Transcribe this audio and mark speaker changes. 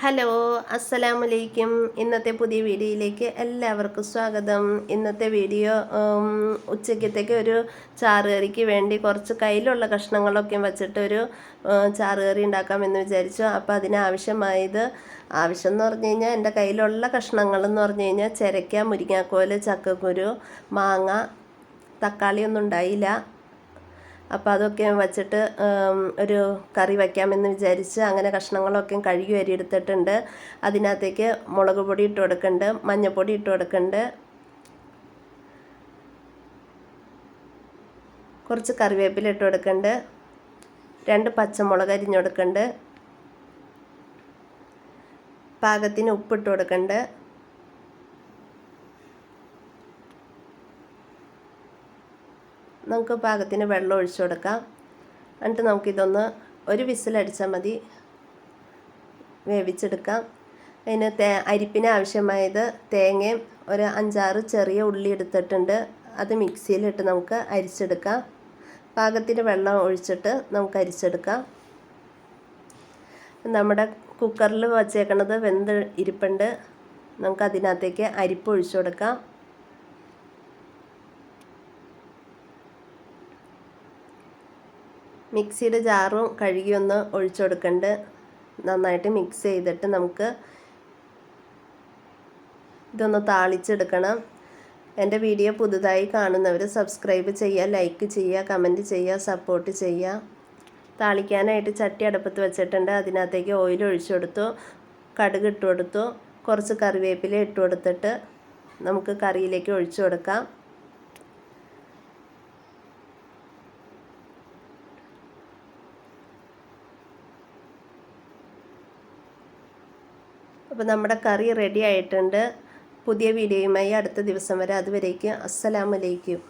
Speaker 1: Hello അസ്സലാമലൈക്കും. ഇന്നത്തെ പുതിയ വീഡിയോയിലേക്ക് എല്ലാവർക്കും സ്വാഗതം. ഇന്നത്തെ വീഡിയോ ഉച്ചയ്ക്കത്തേക്ക് ഒരു ചാറുകറിക്ക് വേണ്ടി കുറച്ച് കയ്യിലുള്ള കഷ്ണങ്ങളൊക്കെ വെച്ചിട്ട് ഒരു ചാറുകറി ഉണ്ടാക്കാമെന്ന് വിചാരിച്ചു. അപ്പോൾ അതിനാവശ്യമായത് ആവശ്യം എന്ന് പറഞ്ഞു കഴിഞ്ഞാൽ എന്റെ കയ്യിലുള്ള കഷ്ണങ്ങളെന്ന് പറഞ്ഞു കഴിഞ്ഞാൽ ചിരക്ക മുരിങ്ങാക്കോൽ ചക്കക്കുരു മാങ്ങ തക്കാളിയൊന്നും ഉണ്ടായില്ല. അപ്പോൾ അതൊക്കെ വച്ചിട്ട് ഒരു കറി വയ്ക്കാമെന്ന് വിചാരിച്ച് അങ്ങനെ കഷ്ണങ്ങളൊക്കെ കഴുകി വരി എടുത്തിട്ടുണ്ട്. അതിനകത്തേക്ക് മുളക് പൊടി ഇട്ട് കൊടുക്കുന്നുണ്ട് മഞ്ഞൾപ്പൊടി ഇട്ട് കൊടുക്കുന്നുണ്ട് കുറച്ച് കറിവേപ്പില ഇട്ട് കൊടുക്കുന്നുണ്ട് രണ്ട് പച്ചമുളക് അരിഞ്ഞൊടുക്കുന്നുണ്ട് പാകത്തിന് ഉപ്പിട്ട് കൊടുക്കുന്നുണ്ട് നമുക്ക് പാകത്തിന് വെള്ളം ഒഴിച്ചു കൊടുക്കാം. എന്നിട്ട് നമുക്കിതൊന്ന് ഒരു വിസിലടിച്ചാൽ മതി. വേവിച്ചെടുക്കാം. അതിന് തേ അരിപ്പിന് ആവശ്യമായത് തേങ്ങയും ഒരു അഞ്ചാറ് ചെറിയ ഉള്ളി എടുത്തിട്ടുണ്ട്. അത് മിക്സിയിലിട്ട് നമുക്ക് അരിച്ചെടുക്കാം. പാകത്തിന് വെള്ളം ഒഴിച്ചിട്ട് നമുക്ക് അരിച്ചെടുക്കാം. നമ്മുടെ കുക്കറിൽ വച്ചേക്കണത് വെന്ത് ഇരിപ്പുണ്ട്. നമുക്ക് അതിനകത്തേക്ക് അരിപ്പ് ഒഴിച്ചു കൊടുക്കാം. മിക്സിയുടെ ജാറും കഴുകി ഒന്ന് ഒഴിച്ചു കൊടുക്കേണ്ട. നന്നായിട്ട് മിക്സ് ചെയ്തിട്ട് നമുക്ക് ഇതൊന്ന് താളിച്ചെടുക്കണം. എന്റെ വീഡിയോ പുതുതായി കാണുന്നവർ സബ്സ്ക്രൈബ് ചെയ്യുക ലൈക്ക് ചെയ്യുക കമന്റ് ചെയ്യുക സപ്പോർട്ട് ചെയ്യുക. താളിക്കാനായിട്ട് ചട്ടി അടുപ്പത്ത് വെച്ചിട്ടുണ്ട്. അതിനകത്തേക്ക് ഓയിൽ ഒഴിച്ചു കൊടുത്തു കടുക് ഇട്ട് കൊടുത്തു കുറച്ച് കറിവേപ്പില ഇട്ട് കൊടുത്തിട്ട് നമുക്ക് കറിയിലേക്ക് ഒഴിച്ചു കൊടുക്കാം. അപ്പോൾ നമ്മുടെ കറി റെഡി ആയിട്ടുണ്ട്. പുതിയ വീഡിയോയുമായി അടുത്ത ദിവസം വരെ അതുവരേക്കും. അസ്സലാമലൈക്കും